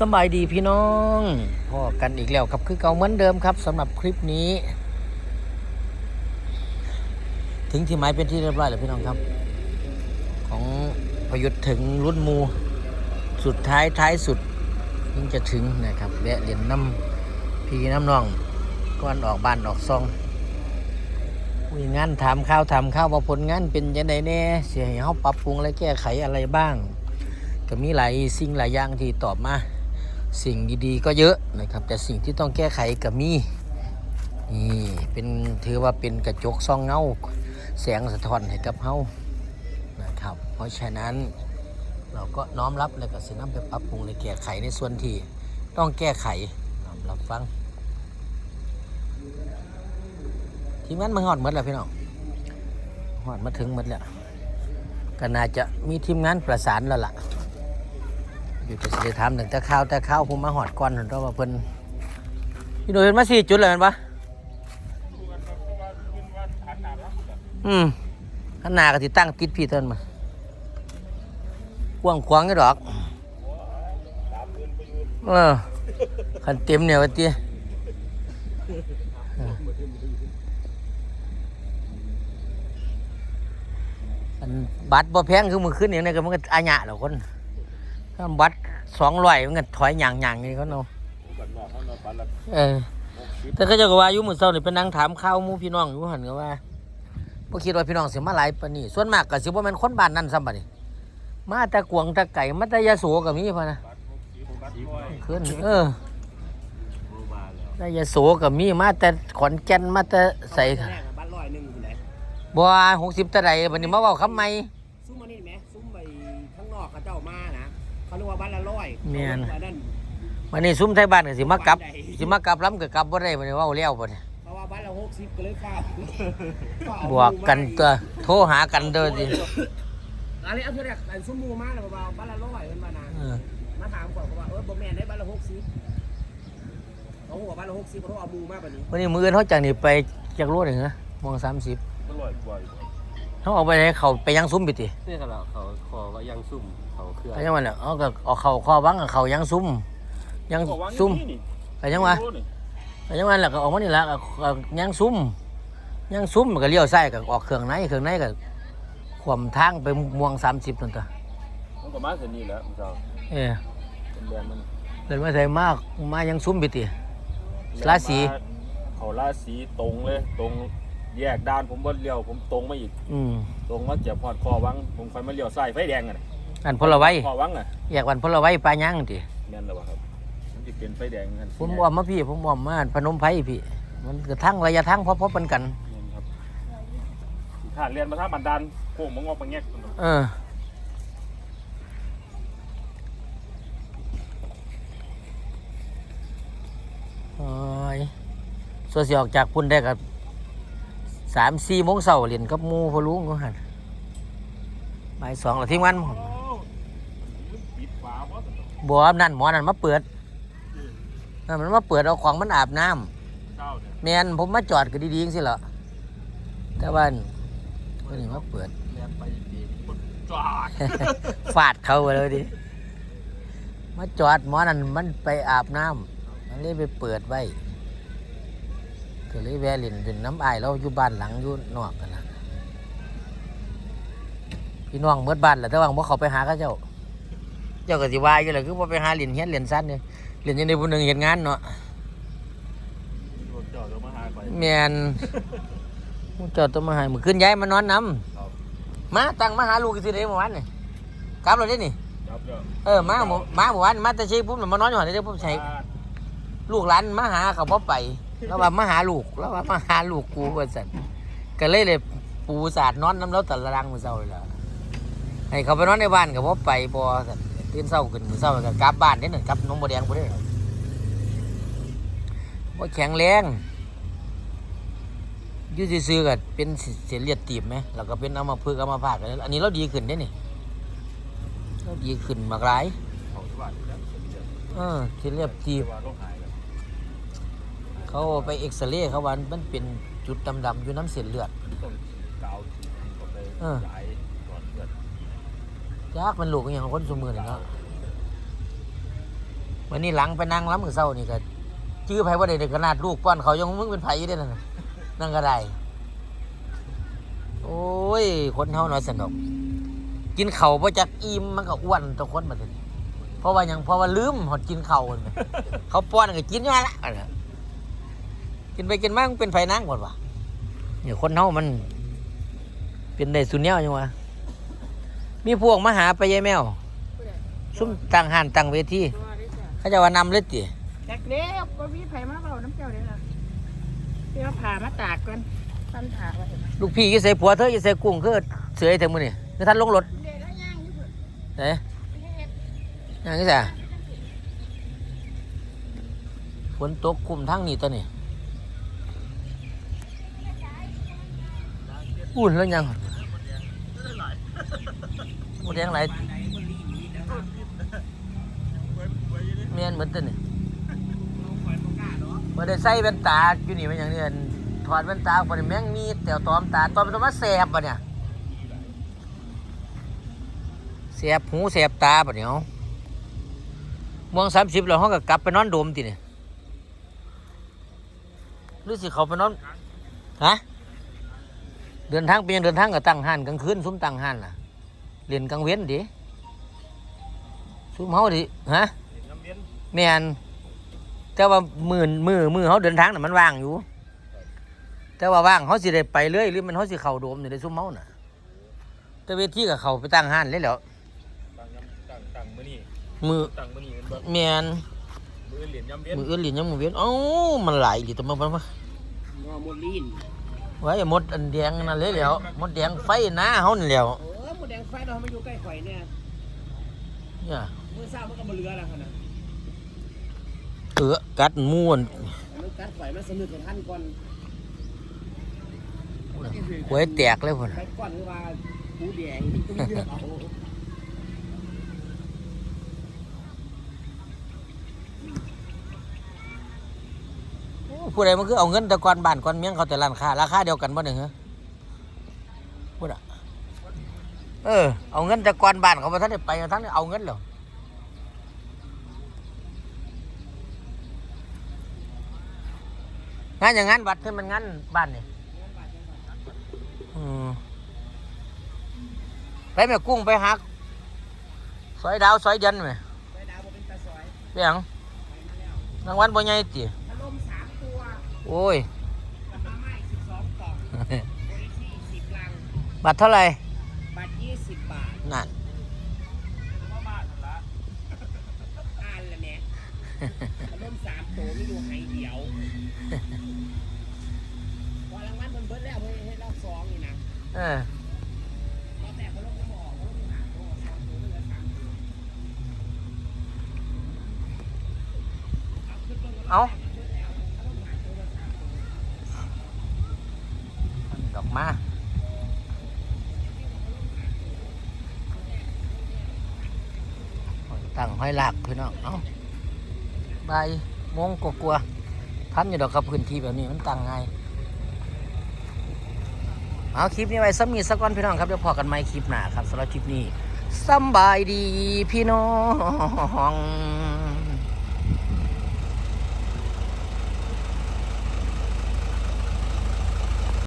สบายดีพี่น้องพ่อกันอีกแล้วครับคือเก่าเหมือนเดิมครับสำหรับคลิปนี้ ถึงที่หมายเป็นที่เรียบร้อยแล้วพี่น้องครับ ของประยุทธ์ถึงรุ่นมู สุดท้ายท้ายสุดยิ่งจะถึงนะครับแวะเหรียนน้ำพี่น้ำน้องก่อนออกบ้านออกซองมีงานถามข้าวถามข้าวว่าผลงานเป็นยังไงแน่เสียให้เขาปรับปรุงและแก้ไขอะไรบ้างก็มีหลายสิ่งหลายอย่างที่ตอบมา สิ่งดีๆก็เยอะนะครับ แต่สิ่งที่ต้องแก้ไขก็มีนี่เป็นถือว่าเป็นกระจกซองเงาแสงสะท้อนให้กับเฮานะครับ เพราะฉะนั้นเราก็น้อมรับแล้วก็สินำไปปรับปรุงและแก้ไขในส่วนที่ต้องแก้ไขน้อมรับฟังทีมงานมาหอดหมดแล้วพี่น้องหอดมาถึงหมดแล้วก็น่าจะมีทีมงานประสานแล้วล่ะ อยู่แต่สิได้ถามถึงแต่ข้าวแต่ข้าวผมมาหอดก่อนเพราะว่าเพิ่นพี่หนูเห็นมาสี่จุดเลยแมันปะอืมข้างหน้าก็ติตั้งติดพี่เติ้นมากว้างขวางนี่ดอกเออขันเต็มเนี่ยวันตีอันบัตรบ่แพงคือมือขึ้นอย่างนี้ก็มันก็อาญะแล้วคน ถ้าวัดสองร้อยมันก็ถอยหยางหยางนี่เขาเนาะเออ แต่ก็เจะก็ว่าอยู่มื้อเช้านี่ไปนั่งถามข่าวหมู่พี่น้องอยู่หันก็ว่าบ่คิดว่าพี่น้องสิมาหลายปานนี้ส่วนมากก็สิบ่แม่นคนบ้านนั้นซ้ำบัดนี้มาแต่กวงแต่ไก่มาแต่ยะโสก็มีพะนะขึ้นเออแต่ยะโสก็มีมาแต่ขอนแก่นมาแต่ใส่แรกอะบ้านลอยหนึ่งอยู่ไหนบ่60ตะไดบัดนี้มาเว้าคำใหม่ซุ้มมานี่ไหมซุ้มไปข้างนอกเขาเจ้ามานะ เขาเรียกว่าบ้านละร้อยแม่นอันนั้นวันนี้ซุมไทยบ้านก็สิมากลับสิมากลับล้ำก็กลับบ่ได้บัดนี้เว้าแล้วบัดนี้เพราะว่าบ้านละหกสิบก็เลยเฝ้าเฝ้าบวกกันตัวโทรหากันเด้อสิอันนี้เอาเท่าไหร่อันซุ้มหมูมาแล้วเบาๆบ้านละร้อยเป็นมานะเออมาถามก่อนว่าเออบ่แม่นได้บ้านละหกสิบเขาบอกบ้านละหกสิบเขาเอาหมูมาแบบนี้วันนี้มื้ออนเขาจากนี่ไปจากรถเหรอมอง30อร่อยกว่าอยู่เขาเอาไปให้เขาไปยังซุ้มไปตินี่ขนาดเขาคอว่ายังซุ่ม เขาเครื่องไปยังวันน่ะเอาก็เอาเขาข้อบังกับเขายังซุ้มยังซุ้มไปยังวะไปยังวันแล้วก็ออกมานี่ละก็ก็ยังซุ้มยังซุ้มก็เลี้ยวซ้ายก็ออกเครื่องในเครื่องในก็ขวมทางไปม่วง30นั่นตัวมันก็มาเส้นนี้แหล้วมันจะเออเป็นแบรนด์มันเดินมาใส่มากมายังซุ้มไปติราศีเขาราศีตรงเลยตรงแยกด้านผมบ่เลี้ยวผมตรงมาอีกอืมตรงมาเจ็บพอดคอวังผมค่อยมาเลี้ยวซ้ายไฟแดงอะ อันพลไว้คอวังอะอยากวันพลไว้ปลายังติแม่นแล้วบ่ครับมันจะเป็นไฟแดงกันผมอ้อมมาพี่ ผมอ้อมมาพนมไพรพี่ มันกระทั่งระยะทางพอๆปันกันแม่นครับถ้าเรียนมาทางบันดาลโค้งมังงอกมังแงกเออโอ้ยส่วนสิออกจากพุ่นได้กับสามสี่โมงเสาร์เรียนกับหมูพอลุงก็หันบ่ายสองแล้วทีมงานผมปิดฝา บ่ซั่นดอกบัวนั่นหมอนั่นมาเปิดนั่นมันมาเปิดเอาของมันอาบน้ำเช้าเนี่ยแมนผมมาจอดก็ดีๆจังสิเหรอแต่ว่าคนนี้มาเปิดเรียนไปดีคนจอดฟาดเขาไปเลยดิมาจอดหมอนั่นมันไปอาบน้ำมันเลยไปเปิดไว้ก็เลยแวะเลินเป็นน้ำอายเราอยู่บ้านหลังอยู่นอกกันนะพี่น้องเมื่อบ้านแหละแต่ว่าบ่เขาไปหาเขาเจ้าเจ้าก็สิวายอยู่แหละคือว่าไปหาเหรียญเฮียนเหรียญสั้นเนี่ยเหรียญอยังในผู้หนึ่งเห็นงานเนาะรถจอดก็มาหาไปแมนผู้เจอดตัวมาใหายมือขึ้นย้ายมานอนน้ครับำมาตั้งมาหาลูกสิเด้เมื่อวานนี่กลับเราได้นี่ครับเด้อเออมาหมู่มาเมื่อวานมาแต่เช้ปุ๊บมานอนอยู่หันได้ปุ๊บใช้ลูกหลานมาหาเขาบ่ไป แล้วว่ามาหาลูกแล้วว่ามาหาลูกกูว่าสั่นก็เลยเลยปูสาดนอนน้ำแล้วแต่ละรังมือเศร้าเลยล่ะให้เขาไปนอนในบ้านก็บ่ไปบ่สั่น ตื่นเศร้าขึ้นมือเศร้าก็กลับบ้านเด้หนึ่งกลับน้องบัวแดงบ่ได้บ่แข็งแรงยืดซื่อๆก็เป็นเสียเลือดตีบไหมแล้วก็เป็นเอามาพึกษ์เอามาพากันอันนี้เราดีขึ้นได้นี่เราดีขึ้นมากหลายเอ่อเสียเลือดตีบเขาไปเอ็กซเรย์เขาว่ามันเป็นจุดดำๆอยู่น้ำเส้นเลือดองฉีดกาวฉีดเข้าไปเออ ยายก่อนเลือดยากมันลูกอย่างคนสมือนี่เนาะวันนี้หลังไปนั่งล้ำมือเศร้านี่ก็จื้อไผว่าเด็กขนาดลูกป้อนเขายังมึงเป็นไผอยู่ได้นะนั่งก็ได้โอ้ย คนเฮาน้อยสนุกกินเข่าวบ่จักอิ่มมันก็อ้วนตัวคนมาถึงเพราะว่ายังเพราะว่าลืมหอดกินเข่าวนั่นแหมเขาป้อนก็กินยู่นั่นละอันน่ะกินไปกินมามันเป็นไผ่นั่งหมดวะเนี่ยคนเฮามัน เป็นได้สุนแนวยังวะ มีพวกมาหาไปยายแมวซุ่มตั้งหันตั้งเวทีเขาจะว่านำเลยติจักเล็บก็มีไผมาเบาน้ำเจ้าเลยล่ะเดี๋ยวผ่ามาตากก่อนท่านผ่าไว้ลูกพี่อยี่ใส่ผัวเธออยี่ใส่กุ้งคือเสือไอ้เถอะมือนี่คือท่านลงรถเด็กแล้วย่างอยู่เพิ่นเอ๊ะเฮ็ดอย่างนี้จ้ะฝนตกคุมทั้งนี้ตัวนี้อุ่นแล้วยังห มดแดงไหลายเมียนเหมือนตัวนี่มาได้ใส่แว่นตาอยู่นี่มันอย่างนี้อันถอดแว่นตาพอดีแม่งมีแต่ตอมตาตอมตัวมาแสบปะเนี่ยแสบหูแสบตาปะเนี่ยมวงสามสิบแล้วเขาก็กลับไปนอนโดมติเนี่ยรือสิเขาไปนอนฮะเดินทางเป็นยังเดินทางกับตั้งห้านกลางคืนซุ้มตั้งห้านล่ะ เรียนกลางเว้นดิซุ้มเขาดิฮะน้ำเย็นแม่นแต่ว่ามือมือมือเขาเดินทางน่ะมันว่างอยู่ แต่ว่าว่างเขาสิได้ไปเลยหรือมันเขาสิเข้าโดมอยู่ในซุ้มเมาน่ะ แต่เวทีกับเขาไปตั้งห้านเลยแหล้วตั้งยำตั้งตั้งมื้อนี้มือตั้งมื้อนี้เป็นแบบแม่นมื้อเหรียญยำเย็นมืออื่นหลินยังมือเวียนเอ้ามันหลายอีหลีตัวมันมันมันงอมดลีนไว้มดอันแดงนั่นเลยแหล้วมดแดงไฟหน้าเขานี่แหล้วเออหมด แดงไฟเรามาอยู่ใกล้ข่อยเนี่ยเนี่ยมือเศร้ามันก็มาเรือแล้วขนาดเออกัดม่วนมันกัดข่อยมันสนุกกับท่านก่อนหวยแตกเลยพุ่นไปก่อนคือว่าผู้แดงที่ต้องเลือกเอาผู้ใดมันคือเอาเงินแต่ก่อนบ้านก่อนเมียงเขาแต่ร้านค้าราคาเดียวกันบ่เนี่ยเหรอพูดอะเออ เอาเงินแต่ก่อนบ้านเขาไปท่านได้ไปท่านได้เอาเงินเหรองานอย่างงานวัดคือมันงานบ้านนี่อืมไปแม่กุ้งไปหักซอยดาวซอยยันไหมไปดาวบ่เป็นตาซอยเปียงรางวัลบ่ใหญ่ติพัดลมสามตัวโอ้ยกับมาม่าอีกสิบสองกล่องโอริชี่สิบลังบัตรเท่าไหร่บัตรยี่ สิบบาทนั่นอ่านละแหม่พัดลมสามตัวมีอยู่ไฮเดียวพอรางวัลมันเบิดแล้วเฮ้ยให้รอบสองนี่นะเออรอบแรกพัดลมก็บอกพัดลมสามตัวสองตัวเหลือสามตัวเอาขึ้นเบิ่งกันรเอาอบแรกมันเบิดแล้วพัดลมสามตัวเหลือสามตัวดอกมา ตั้งห้อยหลักพี่น้องเอ้าบ่ายโมงกลัวทันอยู่ดอกครับพื้นที่แบบนี้มันตั้งไงเอาคลิปนี้ไว้ซ้ำมีสักวันพี่น้องครับเดี๋ยวพอกันไหมคลิปหน้าครับสำหรับคลิปนี้สบายดีพี่น้อง